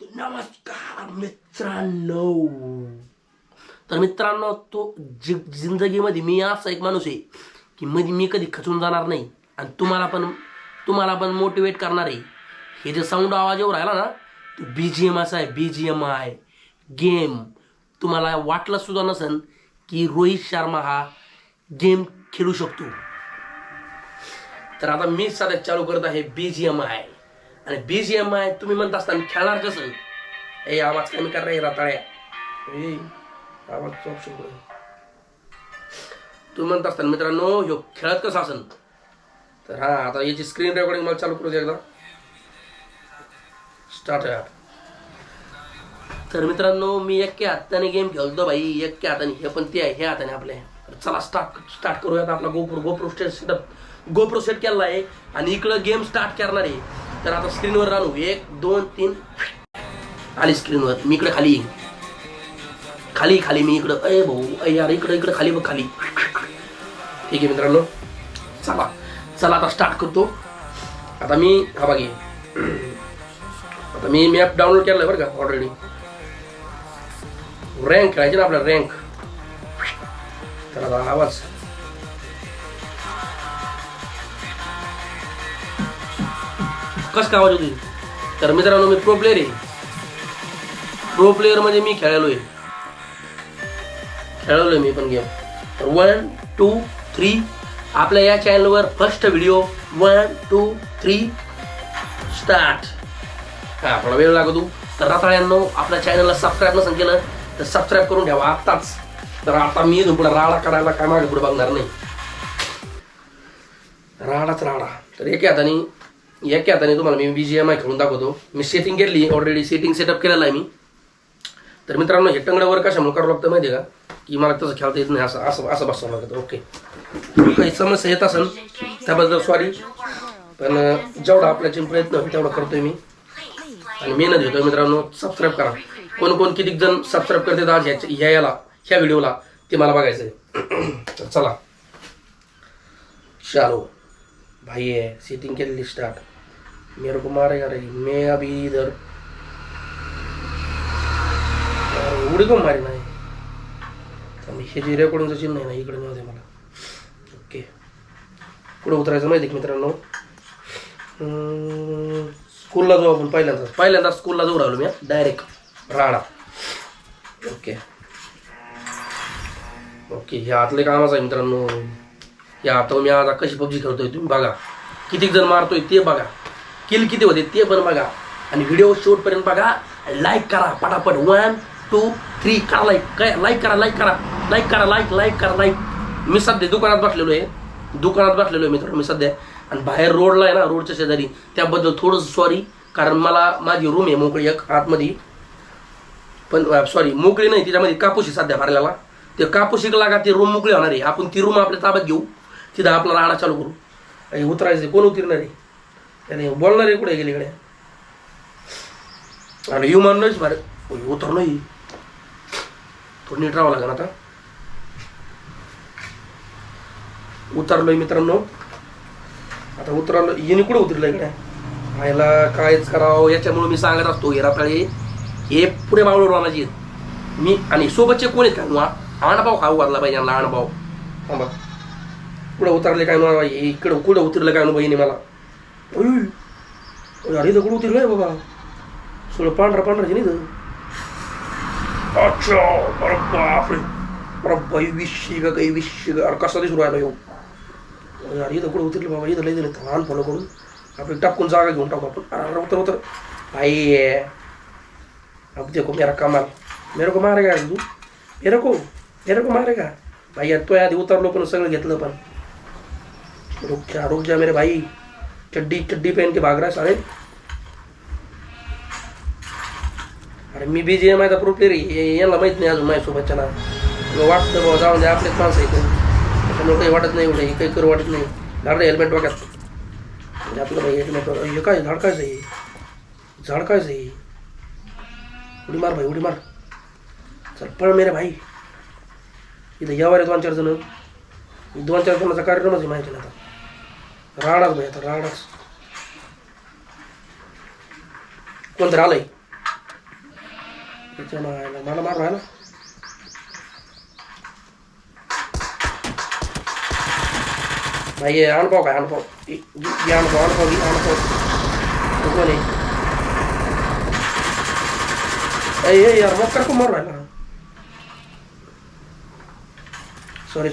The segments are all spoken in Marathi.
नमस्कार मित्रांनो. तर मित्रांनो तो जि जिंदगीमध्ये मी असा एक माणूस आहे की मध्ये मी कधी खचून जाणार नाही आणि तुम्हाला पण तुम्हाला पण मोटिवेट करणार आहे. हे जे साऊंड आवाज येऊ राहिला ना तो बी जी एम असा आहे B G M I game तुम्हाला वाटलं सुद्धा नसन की रोहित शर्मा हा गेम खेळू शकतो. तर आता मी सध्या चालू करत आहे बी जी एम आय आणि बी जी एम आय तुम्ही म्हणत असताना खेळणार कसं? ए आवाज कमी कर रे रताळ्या. ए आवाज ऑप्शन तुम्ही म्हणत असताना मित्रांनो ह्यो खेळत कसं असेल तर हा आता याची स्क्रीन रेकॉर्डिंग मला चालू करू दे एकदा. स्टार्ट तर मित्रांनो मी एक्या हाताने गेम खेळतो भाई एक्या हाताने. हे पण ते आहे हे हाताने आपल्या चला स्टार्ट स्टार्ट करूयात आपला GoPro GoPro state setup GoPro set केला आहे आणि इकडं गेम स्टार्ट करणार आहे. तर आता स्क्रीनवर राहू. एक दोन तीन. आली स्क्रीनवर. मी इकडे खाली येईन. खाली खाली. मी इकडं. अय भाऊ. अय यार इकडं इकडं. खाली बघ खाली. ठीक आहे मित्रांनो. चला. चला आता स्टार्ट करतो. आता मी हा बागी आता मी मॅप डाउनलोड केला बरं का ऑलरेडी रँक खेळायचे ना आपला रँक तर आता आवाज. कसं काय आवाज होती तर मित्रांनो मी प्रो प्लेअर आहे. प्रो प्लेअरमध्ये मी खेळालो आहे खेळलोय मी पण गेम तर वन टू थ्री आपल्या या चॅनलवर first video one two three start हा थोडा वेळ लागतो तर राताळ्यांनो आपल्या चॅनलला सबस्क्राईब नसेल केलं तर सबस्क्राईब करून ठेवा आत्ताच. तर आता मी पुढे राडा करायला काय मागे पुढे बघणार नाही. राडाच राडा. तर एक हाताने या की आता हाताने तुम्हाला मी बी जी एम आय खेळून दाखवतो. मी सेटिंग केली ऑलरेडी सेटिंग सेटअप केलेला आहे मी. तर मित्रांनो हे टंगड्यावर कशामुळे करावं लागतं माहिती का? की मला तसं खेळता येत नाही असं असं असं बसावं लागतं. ओके काही समस्या येत असेल त्याबद्दल सॉरी पण जेवढा आपल्याचे प्रयत्न होईल तेवढा करतोय मी. आणि मेहनत घेतोय मित्रांनो सबस्क्राईब करा. कोण कोण किती जण सबस्क्राईब करते आज ह्याच्या ह्या याला ह्या व्हिडिओला ते मला बघायचं आहे तर चला. चालो. भाई आहे सेटिंग केलेली स्टार्ट मेरे को मारेगा रे मैं अभी इधर. उडी पण मारी नाही. तर मी हे जे रेकॉर्डिंगचं चिन्ह आहे ना इकडे नाही मला. ओके. पुढे उतरायचं माहिती आहे मित्रांनो? स्कूलला जाऊ आपण पहिल्यांदा. पहिल्यांदा स्कूलला जाऊ राहिलो मी डायरेक्ट राडा. ओके. ओके हे आतले कामाचं आहे मित्रांनो. या आता मी आता कशी पबजी खेळतोय तुम्ही बघा. किती जण मारतोय ते बघा. किल किती होते ते पण बघा. आणि व्हिडिओ शेवटपर्यंत बघा. लाईक करा पटापट. वन टू थ्री करा लाईक काय? लाईक करा लाईक करा. लाईक करा लाईक लाईक करा लाईक मी सध्या दुकानात बसलेलो आहे. दुकानात बसलेलो आहे मित्रांनो मी सध्या. आणि बाहेर रोडला आहे ना रोडच्या शेजारी. त्याबद्दल थोडंसं सॉरी कारण मला माझी रूम आहे मोकळी एक आतमध्ये. पण सॉरी मोकळी नाही. तिच्यामध्ये कापूस आहे सध्या भरलेला. ते कापूस एक लागा ती रूम मोकळी होणार आहे. आपण ती रूम आपल्या ताब्यात घेऊ. तिथं आपला राडा चालू करू. आणि उतरायचं कोण उतरणार आहे? त्याने बोलणार कुठे गेली इकडे? आणि ह्युमन नाहीच भार उतर नाही. थोडं नीट राहावं लागेल आता. उतरलोय मित्रांनो. आता उतरलो येणे कुठे उतरलं इकडे? आयला कायच करावं याच्यामुळे मी सांगत असतो हे राताळे हे पुढे मावळ आहेत मी आणि सोबतचे कोण आहेत का? आणाभाऊ खाऊ घातला पाहिजे यांना आणाभाऊ. थांबा. कुठं उतरले काय मला इकडं कुठं उतरलं काय बहिणी मला? उई, अरे कुठं उतरलंय बाबा सगळं पांढरा पांढरा नाही अच्छा अरे बापरे अरे बाई विश्य का काही विश्य का अरे कसा दिसू राहिला येऊ अरे इथं कुठं उतरलं बाबा इथं लई दिलं लहान फॉलो करून आपण टाकून जागा घेऊन टाकू आपण अरे उतर उतर भाई अब देखो मेरा कमाल मेरे को मारेगा तू मेरे को मेरे को मारेगा भाई तो आधी उतरलो पण सगळं घेतलं पण रुक जा रुक जा मेरे भाई चड्डी चड्डी पहन के भाग रहा है सारे अरे मी बी जी एम आयचा प्रूफ यांना माहीत नाही अजून माझ्यासोबतच्या ना मग वाटतं बाबा जाऊन द्या आपलेच माणसं इथे त्याच्यामुळे काही वाटत नाही एवढं हे काही करू वाटत नाही. झाड हेल्मेट बघा म्हणजे आपलं भाई हेल्मेट हे काय झाड काय आहे झाड काय आहे उडी मार भाई उडी मार. चल पळ मेरे भाई. इथं यावर दोन चार जण. दोन चार जणांचा कार्यक्रमच आहे माहिती आता. राडाच भाई आता राडाच कोणतरी आलंय त्याच्या मायला मला मार व्हायला भाई ये अनुभव काय अनुभव ये ये अनुभव अनुभव ये अनुभव तो कोण आहे ए ए यार मग को मार राहिला सॉरी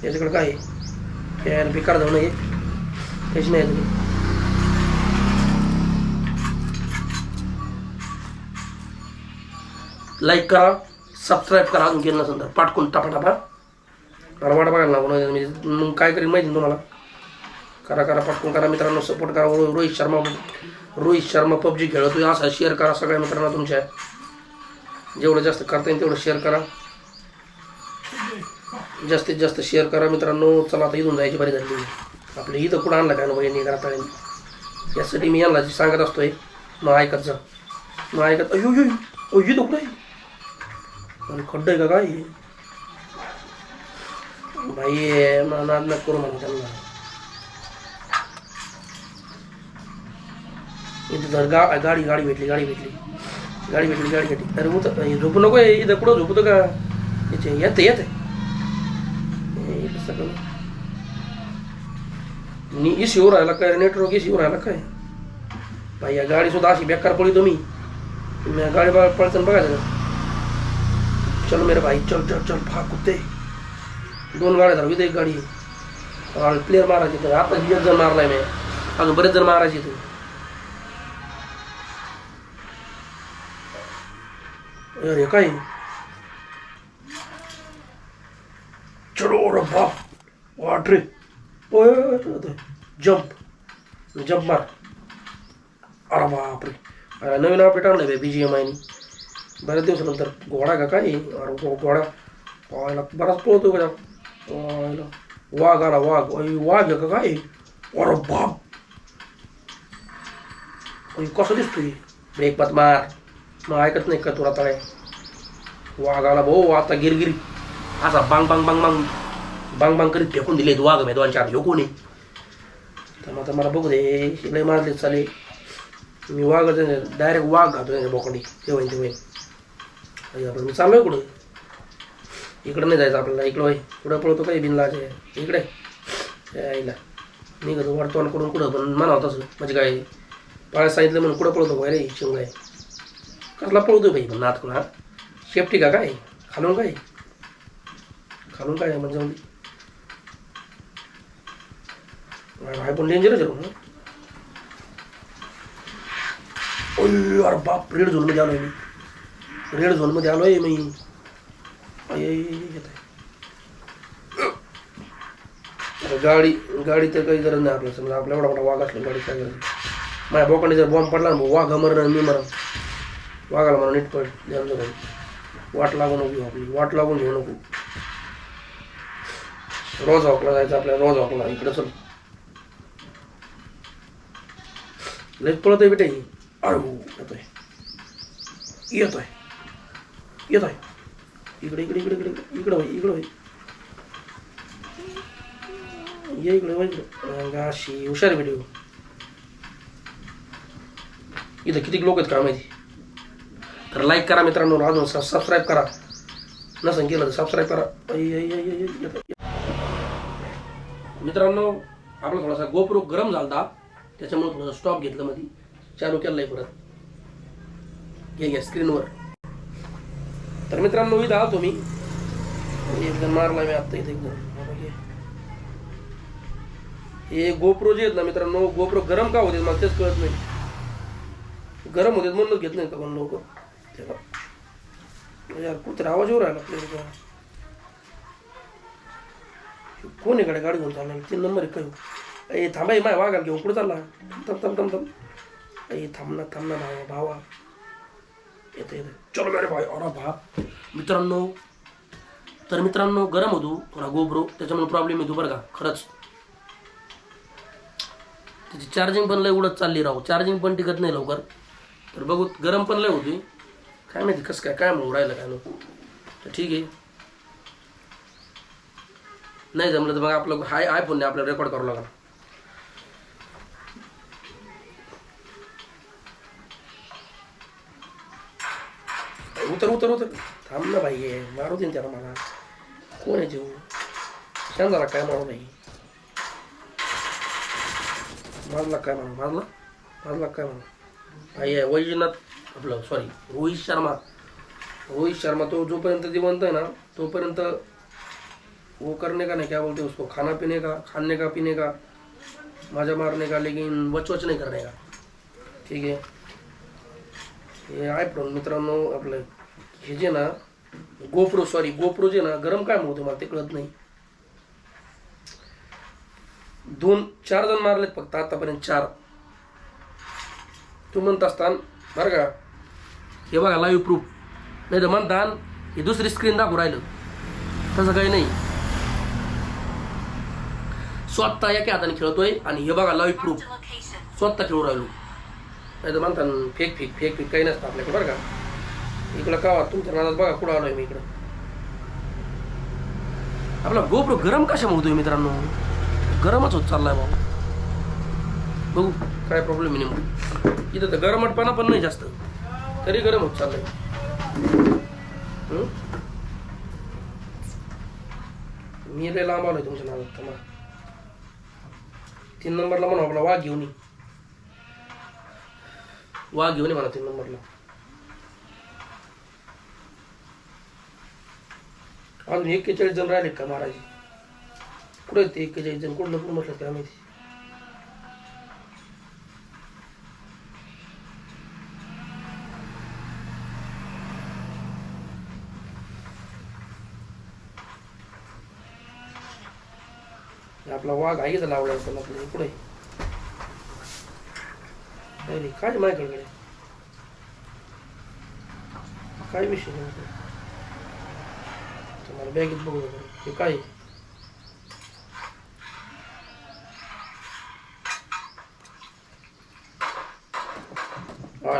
त्याच्याकडे काय आहे? यार बेकार जाऊ नये काहीच नाही याच्याकडे. लाईक करा सबस्क्राईब करा अजून केलं नसेल तर. पाठकून टापाटापा. मला वाट बघायला लागून म्हणजे मग काय करेन माहिती तुम्हाला. करा करा पाठकून करा मित्रांनो सपोर्ट करा. रोहित शर्मा रोहित शर्मा पबजी खेळतो असा शेअर करा सगळ्या मित्रांना तुमच्या. जेवढं जास्त करता येईल तेवढं शेअर करा. जास्तीत जास्त शेअर करा मित्रांनो. चला आता इथून जायची बरी झाली आपल्या इथं कुठं आणलं काय ना बहिणी करता यासाठी मी यांना सांगत असतोय मग ऐकत जा. मग ऐकत अयो यो ओ इथं कुठं आहे? आणि खड्डं आहे का काय? हे? भाई मला नाद करू म्हणून त्यांना. इथं जर गा गाडी गाडी भेटली गाडी भेटली. गाडी भेटली गाडी भेटली. अरे उत झोपू नको आहे इथं कुठं झोपतो का? याचे येते येते. सगळं. कसं करू? येऊ राहिला काय? नेटवर्क इशी येऊ राहिला काय? भाई या गाडी सुद्धा अशी बेकार पळी तुम्ही तुम्ही या गाडी बघा पळताना बघायचं चल मेरे भाई चल चल चल फा कुत्ते. दोन गाड्या धरवी एक गाडी. प्लेअर मारायची तर आता एक जण मारलाय मी. अजून बरेच जण मारायचे तू अरे काय चलो रे बाप वाट ओय जम्प जम्प मार अरे बापरे. अरे नवीन अपडेट आणलं बी जी एम आयने बऱ्याच दिवसानंतर. घोडा का काय? अरे घोडा. पाहायला बराच पळतो का पाहायला. वाघ आला वाघ. वाघ का काय? अरे बाप. अय, कसं दिसतोय? ब्रेक पात मार. मग ऐकत नाही का तुला तळे? वाघ आला भाऊ आता गिरगिरी. असा बांग बांग बांग बांग बांग बांग करीत फेकून दिले वाघ मी दोन चार ह्यो कोणी तर मग आता मला बघू दे. लय मारले चाले मी वाघ डायरेक्ट वाघ घातो त्याच्या बोकडी. ते होईन ते होईन. अय्या, मी चाललोय कुठं? इकडं नाही जायचं आपल्याला. इकडं होय. कुठं पळतो काही बिनलाचे? इकडे. यायला निघतो वाटतो करून कुठं पण म्हणा तसं म्हणजे काय पाळ्या सांगितलं म्हणून कुठं पळतो काय रे शिवगाय कसला पळतोय बाई? पण नात कुणा सेफ्टी का काय? खालून काय? खालून काय? म्हणजे जाऊन दे. भाई पण डेंजरच आहे ना ओय अरे बाप रेड झोनमध्ये आलोय मी रेड झोनमध्ये आलोय मी अय, अय, अय, अरे गाडी गाडी तर काही गरज नाही आपल्या समजा आपल्या एवढा मोठा वाघ असला गाडी काय गरज माझ्या बोकाने जर बॉम्ब पडला ना वाघ मरणार मी मरा वाघाला मला नीट पड ध्यान वाट लागू नको घेऊ आपली वाट लागून घेऊ नको रोज हॉकला जायचं आपल्या रोज हॉकला इकडं चल लयच पळत आहे बेटा ही अरे येतोय येतोय येतोय इकडे इकडे इकडे इकडे इकडं होय इकडं होय ये इकडे वळ इकडे हुशार व्हिडिओ इथं किती लोक आहेत का माहिती तर लाईक करा मित्रांनो अजून सबस्क्राईब करा नसेल केलं तर सबस्क्राईब करा ऐ, मित्रांनो आपला थोडासा गोप्रो गरम झाला त्याच्यामुळे थोडासा स्टॉप घेतलं मध्ये चालू केलं परत. घे घ्या स्क्रीनवर तर मित्रांनो इथं आलतो मी. एकदम मारला मी आत्ता इथे एकदम हे. गोप्रो जे आहेत ना मित्रांनो गोप्रो गरम का होते मला तेच कळत नाही. गरम होते म्हणूनच घेत नाही का पण लोक यार कुत्र आवाज येऊ राहिला आपल्या कोण इकडे गाडी घेऊन चालणार तीन नंबर आहे काय ए थांबा माय वाघाल घेऊन कुठं चालला थांब थांब थांब थांब ए थांब ना थांब ना भावा भावा येतं येतं चलो मेरे भाई अरे बाप मित्रांनो तर मित्रांनो गरम होतो थोडा गोब्रो त्याच्यामुळे प्रॉब्लेम येतो बरं का खरंच त्याची चार्जिंग पण लय उडत चालली राहू चार्जिंग पण टिकत नाही लवकर तर बघू गरम पण लय होती काय माहिती कसं काय काय म्हणून राहिलं काय नको तर ठीक आहे नाही जमलं तर मग आपलं हाय आयफोनने आपल्याला रेकॉर्ड करावं लागणार उतर उतर उतर. थांब ना भाई हे. मारू दे त्याला मला. कोण आहे जीव? शांत झाला काय मारू नाही मारला काय म्हणा मारला? मारला काय म्हणा भाई आहे वैजनाथ आपलं सॉरी रोहित शर्मा. रोहित शर्मा तो जोपर्यंत जिवंत आहे ना तोपर्यंत वो करने का नहीं क्या बोलते उसको? खाना पीने का खाने का पीने का मजा मारने का लेकिन वच वच नहीं करने का? ठीक आहे. हे आयफोन मित्रांनो आपलं हे जे ना गोप्रो सॉरी गोप्रो जे ना गरम काय म्हणतो मला ते कळत नाही. दोन चार जण मारलेत फक्त आतापर्यंत चार. तू म्हणत असतान बरं का हे बघा लाईव्ह प्रूफ नाही तर म्हणतान हे दुसरी स्क्रीन दाखवू राहिलं. तसं काही नाही. स्वतः एका हाताने खेळतोय आणि हे बघा लाईव्ह प्रूफ स्वतः खेळू राहिलो. नाही तर म्हणतान फेक फेक फेक फेक काही नसतं आपल्याकडे बरं का. इकडं का तुमच्या नादात बघा कुठं आलोय मी इकडं. आपला गोप्रो गरम कशा होतोय मित्रांनो? गरमच होत चाललाय भाऊ. बघू काय प्रॉब्लेम आहे नेमकं. इथं तर गरमटपणा पण नाही जास्त. तरी गरम होत चाललंय. मी लय लांब आलोय तुमच्या नावात थांबा. तीन नंबरला म्हणा आपला वाघ घेऊन ये. वाघ घेऊन ये म्हणा तीन नंबरला. अजून एक्केचाळीस जण राहिले का महाराज? कुठे ते एक्केचाळीस जण? कुठलं कुठं म्हटलं काय माहिती? आपला वाघ आहे तर लावला होता आपल्या पुढे काय माझ्याकडे काय विषय नाही आपला? तुम्हाला बॅगेत बघू नका. हे काय आहे?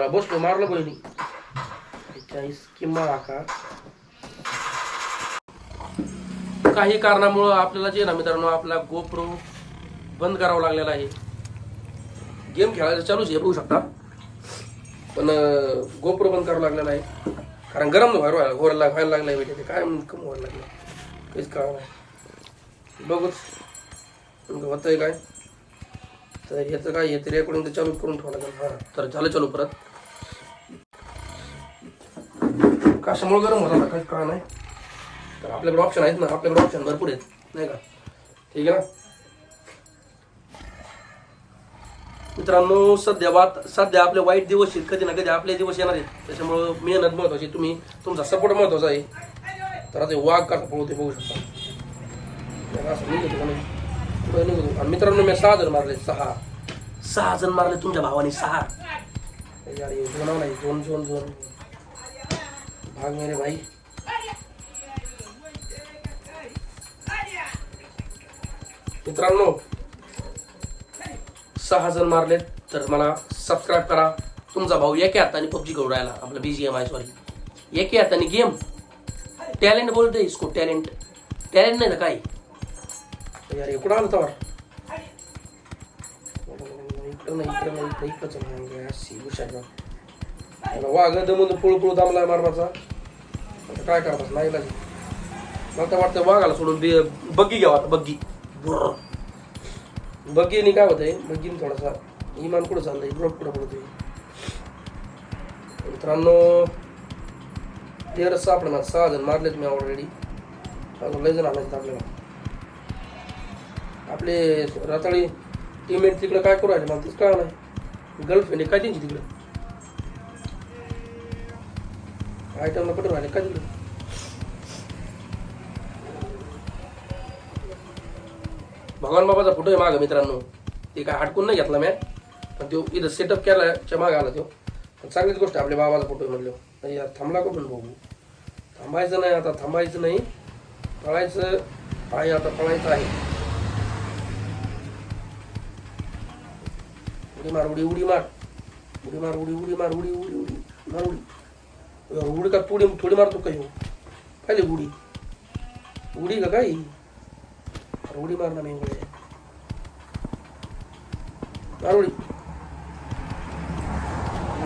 बसलो मारलं बहिणी चाळीस किंवा का काही कारणामुळं आपल्याला जे ना मित्रांनो आपला गोप्रो बंद करावा लागलेला आहे गेम खेळायला चालूच आहे बघू शकता पण गोप्रो बंद करावं लागलेला आहे कारण गरम व्हायला व्हायला व्हायला व्हायला आहे म्हणजे काय कम व्हायला लागलं काहीच कळलं नाही. बघूच होतं म्हणजे होतंय काय? तर ह्याचं काय येतं रेकॉर्डिंग तर चालू करून ठेवा लागेल. हां तर झालं चालू परत. कशामुळे गरम होता ना काहीच कळलं नाही. तर आपल्याकडे ऑप्शन आहेत ना आपल्याकडे ऑप्शन भरपूर आहेत. नाही का? ठीक आहे ना? मित्रांनो सध्या वात सध्या आपले वाईट दिवस आहेत कधी ना कधी आपले दिवस येणार आहेत. त्याच्यामुळं मेहनत महत्वाची तुम्ही तुमचा सपोर्ट महत्त्वाचा आहे. तर आता हे वाघ कसा पळवते बघू शकता. असं निघतो का निघतो. आणि मित्रांनो मी सहा जण मारले सहा. सहा जण मारले तुमच्या भावाने सहा. यार नाही दोन दोन दोन. भाग मेरे भाई. मित्रांनो सहा जण मारलेत तर मला सबस्क्राईब करा. तुमचा भाऊ एके हाताने पबजी घेऊन राहिला आपला एम आय सॉरी एके हाताने गेम टॅलेंट बोलते इसको टॅलेंट टॅलेंट नाही ना काय यार इकडं आलं तर. इकडं नाही इकडं नाही इकडं इकडंच अशी हुशार वाघ दमून पुळू पुळू दामलाय मारवाचा आता काय करतात नाही लागेल. मला तर वाटतं वाघाला सोडून बग्गी घ्यावा आता बग्गी. बरं बग्गीने काय होतंय? बग्गीने थोडासा. इमान कुठं चाललंय? ग्रोप कुठं पडतोय? मित्रांनो तेरच सापडणार सहा जण मारलेत मी ऑलरेडी अजून लय जण आणायचं आपल्याला. आपले रताळी टीममेट तिकडे काय करू राहिले? मला तेच काय नाही. गर्लफ्रेंड आहे काय त्यांची तिकडे? आयटमला कुठं राहिले? काय तिकडे? भगवान बाबाचा फोटो आहे मागं मित्रांनो. ते काय हटकून नाही घेतला मॅ. पण तो इथं सेटअप केल्याच्या मागं आला तो पण चांगलीच गोष्ट आहे, आपल्या बाबाचा फोटो म्हणलो नाही यार थांबला का पण बघू? थांबायचं नाही आता थांबायचं नाही. पळायचं आहे आता पळायचं आहे. उडी मार उडी उडी मार. उडी मार उडी उडी मार उडी उडी उडी. मार उडी. उडी का थोडी थोडी मारतो काही हो. पाहिजे उडी. उडी का काही? ஓடி மாறினோம் எங்களே மறுபடி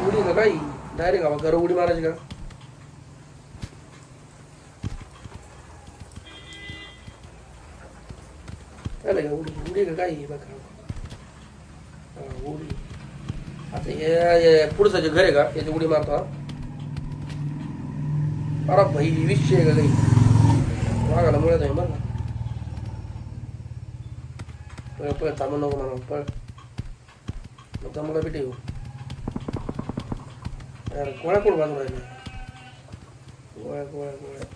ஓடி இருந்தக்கா டைரிங்க அவன் கரு ஓடி மாறாச்சுக்கா இல்லைங்க ஓடி ஓடிங்கக்கா இவக்கா ओढली आता हे पुढचं जे घर आहे का याची उडी मारतो अरे भाई विषय आहे का काही मागायला मिळत आहे बरं का पळ पळ थांबू नको म्हणा पळ मग मला भेटे येऊ यार गोळ्या कोण बाजू राहिले गोळ्या गोळ्या गोळ्या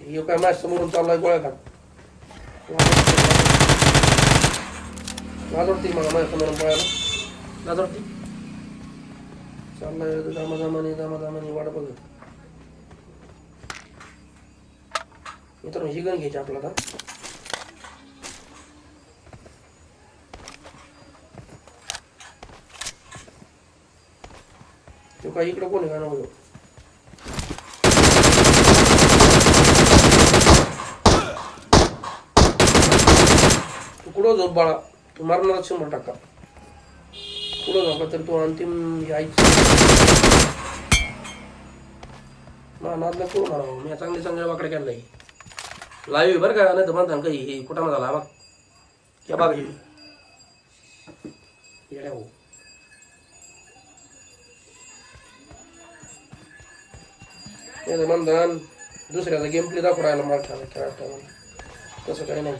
हे काय माझ्या समोरून चाललाय गोळ्या खात लाजवडती मला माझ्या समोरून पळायला लाजवडती चाललाय दामादामाने दामादामाने वाट बघ. मित्रांनो ही गण घ्यायची आपल्याला. आता तो काय इकडं कोण गाणं बघ तू कुठं झोप बाळा? तू मारणार शंभर टक्का. पुढं झोपला तर तो अंतिम यायचा. ना ना नाद नको मी चांगले चांगले वाकडे केलं नाही. लाईव्ह बरं का? नाही तर म्हणता काही हे कुठं झाला बघ. या बाग हे. येड्या हो नाही तर दुसऱ्याचा गेम प्ले दाखवून राहिला मला खेळा तसं काही नाही.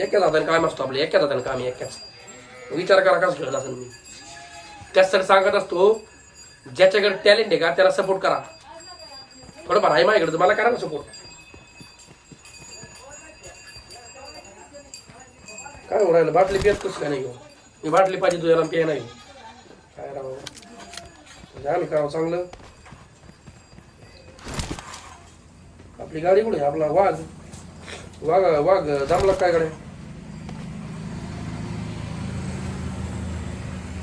एकाच हाताने काम असतो आपलं. एकाच हाताने काम आहे, एकाच. विचार करा कसं खेळत असेल मी. त्यासाठी सांगत असतो ज्याच्याकडे टॅलेंट आहे का त्याला सपोर्ट करा. थोडंफार आहे माझ्याकडे मला करा ना सपोर्ट काय हो राहिलं? बाटली पियत कसं काय नाही घेऊ मी बाटली पाहिजे तुझ्याला पिय नाही. काय राव? म्हणजे आम्ही करावं चांगलं? आपली गाडी कुठे आहे? आपला वाघ. वाघ वाघ दामला काय कडे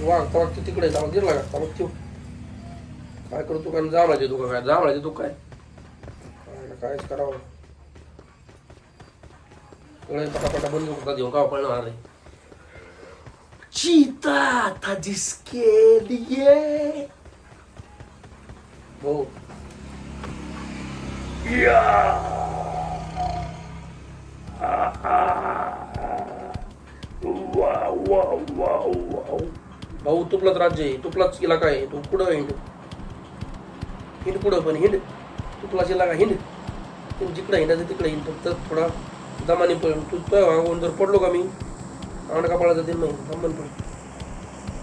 वाघ वाघ तू तिकडे जाऊ दिला का चालत ठेव काय करतो काय जांभळा देतो का काय जांभळा देतो काय काय कायच करावं कळे पटापटा बंद करता देऊ का पळणार नाही चीता था जिसके लिए वो या वाव वाव वाव वाव भाऊ तुपलाच राज्य आहे तुपलाच इलाका आहे तू पुढं हिंड. हिंड पुढं पण हिंड. तुपलाच इलाका हिंड. तू जिकडं हिंडायचं तिकडे हिंड. फक्त थोडा दमाने पण तू तो जर पडलो का मी अंड कपाळा जाते नाही दमन पण.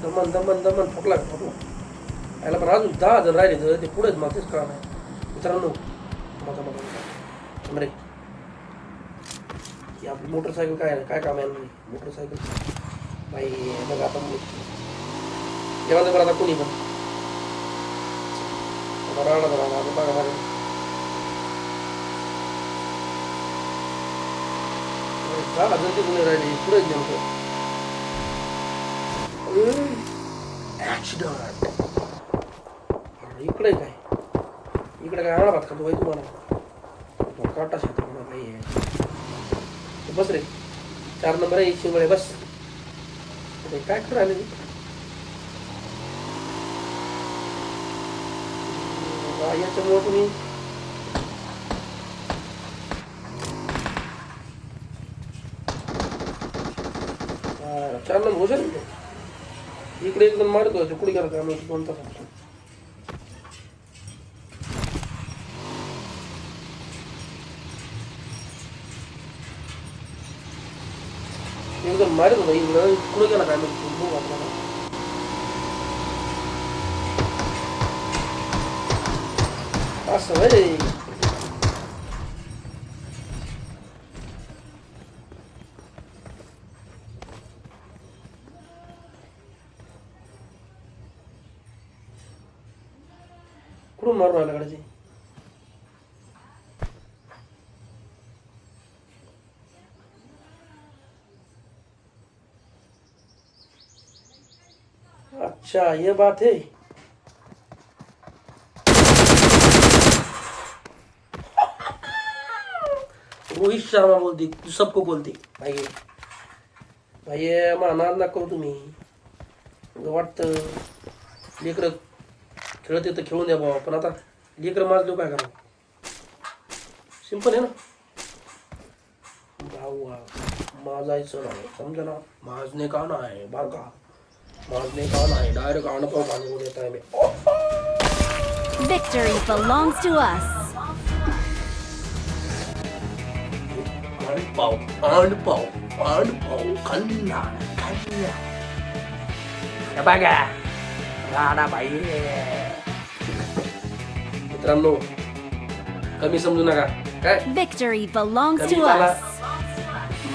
दमन दमन दमन फकला का फकला याला पण अजून दहा जण राहिले तर ते पुढेच मग तेच काम आहे. मित्रांनो माझा माझा समरे ही आपली मोटरसायकल काय काय काम आहे मोटरसायकल? बाई बघ आता जेव्हा बरं आता कोणी पण आता राहणार तर राहणार आता बघा माझ्या दहा जण तिकडे राहिले पुढे नेमकं ऍक्सिडेंट इकडे काय इकडे काय आणा भात खातो बाई तुम्हाला काटा शेत म्हणा बाई आहे बस रे चार नंबर आहे शिंगळे बस काय करू राहिले ते? बा, याच्यामुळं तुम्ही हा, चार नंबर हो जाईल इकडे एकदम मारतो कुठे गेला काय माहिती कोणता सांगतो एकदम मारत होता इकडं कुठे गेला काय माहिती बघू आपल्याला असं होय कुठून मारून आला गाड्याची अच्छा ये बात है। रोहित शर्मा बोलते तू सबको बोलते. भाई भाई मानार ना करू तुम्ही. वाटतं लेकरं खेळत येतं खेळून द्या बाबा पण आता लेकरं माझं काय करा सिंपल आहे ना? भाऊ माझायचं नाही. समजा ना माझने का नाही? बार का? माझने का नाही? डायरेक्ट आणपाव पाणी येत आहे मी. Victory belongs to us. आणपाव आणपाव खाल्ला खाल्ला हे बघा राडा बाई मित्रांनो कमी समजू नका काय Victory belongs कमी to मला us.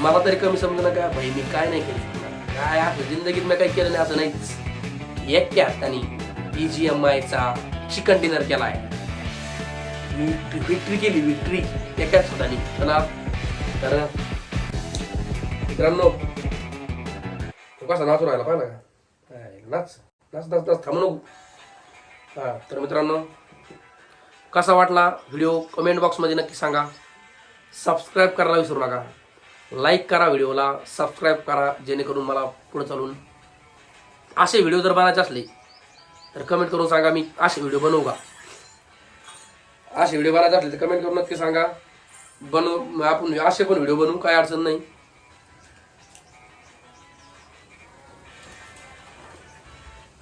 मला तरी कमी समजू नका भाई मी काय नाही केलं काय असं जिंदगीत मी काही केलं नाही असं नाहीच एक हाताने बीजीएम आयचा चिकन डिनर केलाय मी विक्ट्री केली विक्ट्री एकाच हाताने चला तर मित्रांनो तू कसा नाचू राहिला पाहिला का? नाच नाच नाच नाच थांबू नको. हा तर मित्रांनो कसा वाटला व्हिडिओ कमेंट बॉक्समध्ये नक्की सांगा. सबस्क्राईब करायला विसरू नका. लाईक करा व्हिडिओला सबस्क्राईब करा जेणेकरून मला पुढे चालून असे व्हिडिओ जर बनायचे असले तर कमेंट करून सांगा मी असे व्हिडिओ बनवू का? असे व्हिडिओ बनायचे असले तर कमेंट करून नक्की सांगा. बनवू आपण असे पण व्हिडिओ बनवू काय अडचण नाही.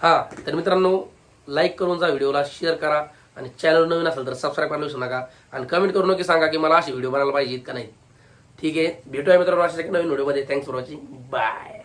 हा तर मित्रांनो लाईक करून जा व्हिडिओला शेअर करा. आणि चॅनल नवीन असेल तर सबस्क्राईब करायला विसरू नका. आणि कमेंट करू नक्की सांगा की मला असे व्हिडिओ बनायला पाहिजेत का नाही. ठीक आहे भेटूया मित्रांनो अशा नवीन व्हिडिओमध्ये. Thanks for watching bye